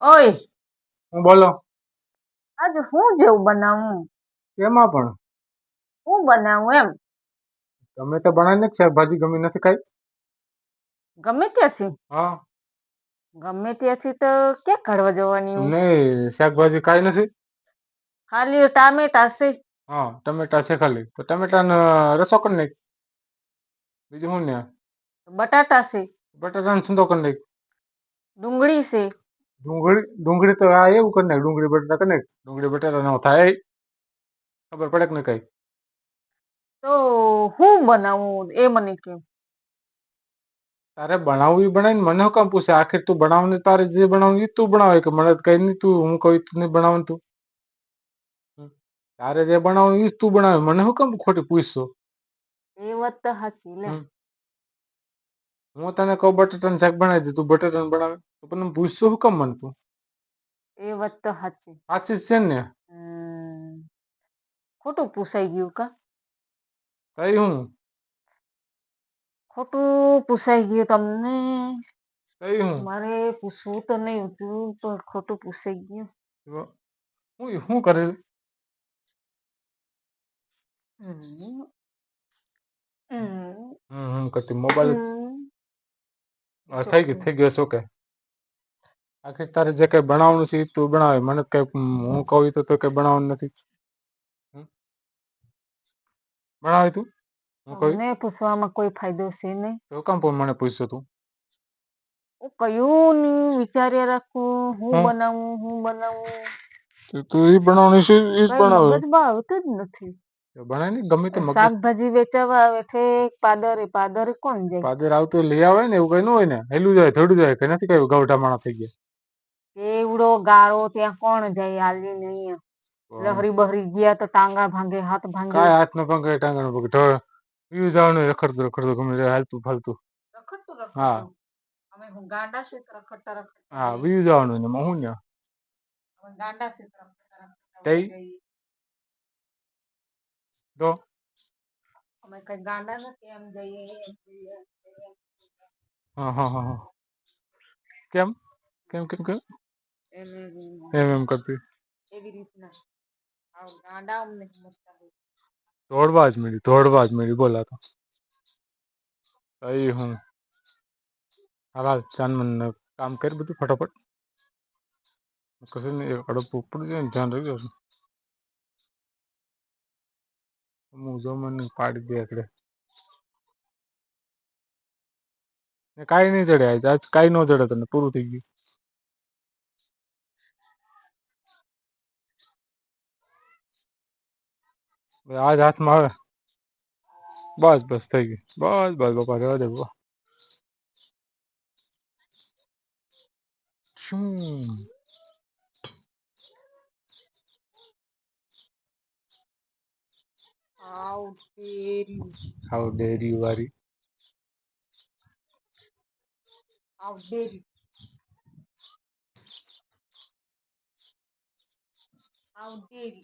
ઓય. હું બોલો. આજે હું જેવું બનાવું? એમાં પણ? હું બનાવું એમ. તમે તો બનાવીને શાકભાજી ગમી નથી ખાઈ? ગમે ત્યાંથી? હા. ગમે ત્યાંથી તો ક્યાં કાઢવા જવાની હું? નહીં શાકભાજી ખાઈ નથી? ખાલી ટામેટા છે. હા ટમેટા છે ખાલી. તો ટમેટાનો રસો કરી નાખ. બીજું શું ને? બટાટા છે. બટાટાનો સૂંદો કરી નાખ. ડુંગળી છે. ડુંગળી ડુંગળી તો આ એવું કરી નાખ ડુંગળી બટાટા કરી નાખ ડુંગળી બટાટા નો થાય. ખબર પડે કે કઈ? તો હું બનાવું? એ મને કે તારે બનાવવું બનાવીને મને કામ પૂછે? આખિર તું બનાવને તારે જે બનાવું એ તું બનાવે કે મને કઈ નહીં તું હું કહું તું નહીં બનાવવાનું તું. તારે જે બનાવવું એ તું બનાવે. મને હું કામ ખોટી પૂછશો? એ વાત તો સાચી લે. હું તને કહું બટાટાનું શાક બનાવી દે તું બટાટાનું બનાવે તો પણ પૂછશો હું કેમ મને તું એ વાત તો સાચી. સાચી જ છે ને? હમ. ખોટું પૂછાઈ ગયું કા? હું? ખોટું પૂછાઈ ગયું તમને? કઈ હું? મારે પૂછવું તો નહીં હતું પણ ખોટું પૂછાઈ ગયું. હું શું કરે હમ. હમ. હમ હમ કરતી મોબાઈલ. હા, થઈ ગયું થઈ ગયું શું કે આખિર તારે જે કઈ બનાવવાનું છે ઈ તું બનાવે. મને કઈ હું કહું ઈ તો તો કઈ બનાવવાનું નથી. હમ? બનાવે તું? હું કહું મને પૂછવામાં કોઈ ફાયદો છે નહીં? તો કામ પણ મને પૂછશો તું? હું કયું નહીં વિચાર્યા રાખું. હું હમ. બનાવું હું બનાવું. તું ઈ બનાવવાનું છે ઈ જ કઈ બનાવે. મગજમાં આવતું જ નથી. બનાય ને ગમે તે મગજ શાકભાજી વેચાવા આવે છે પાદરે પાદરે કોણ જાય? પાદર આવતું લઈ આવે ને એવું કઈ ન હોય ને હેલું જાય થોડું જાય કે નથી કઈ ગવઢા માણા થઈ ગયા. એવડો ગાળો ત્યાં કોણ જાય હાલી નહીં લહરી બહરી ગયા તો ટાંગા ભાંગે હાથ ભાંગે. કાય હાથ નો ભાંગે ટાંગા નો ભાંગે. ઢોળ પીવું જવાનું રખડતું રખડતું ગમે જાય હાલતું ફાલતું. રખડતું હા. અમે હું ગાંડા છે રખડતા રખડતા હા. બીજું જવાનું ને હું ને ગાંડા છે રખડતા રખડતા. તો? અમે કઈ ગાંડા નથી એમ જઈએ. હા હા હા. કેમ? કેમ કેમ કેમ? એમ એમ કરતી. એવી રીતના. આવ ગાંડા અમને સમજતા હોય દોડવા જ મળી દોડવા જ મળી બોલા તો. કઈ હું. હાલ ચાન ચાંદ કામ કરી બધું ફટાફટ. કશું નહીં એક અડપ ઉપર જાય ને ધ્યાન રાખજો. પાડી દે એકડે ને કાંઈ નહીં ચડે આજ આજ નો ન ચડે તને, પૂરું થઈ ગયું. આજ હાથમાં આવે. બસ બસ, થઈ ગયું. બસ બસ બાપા રહેવા દે બાપા શું? How dare you? How dare you, Ari? How dare you? How dare you?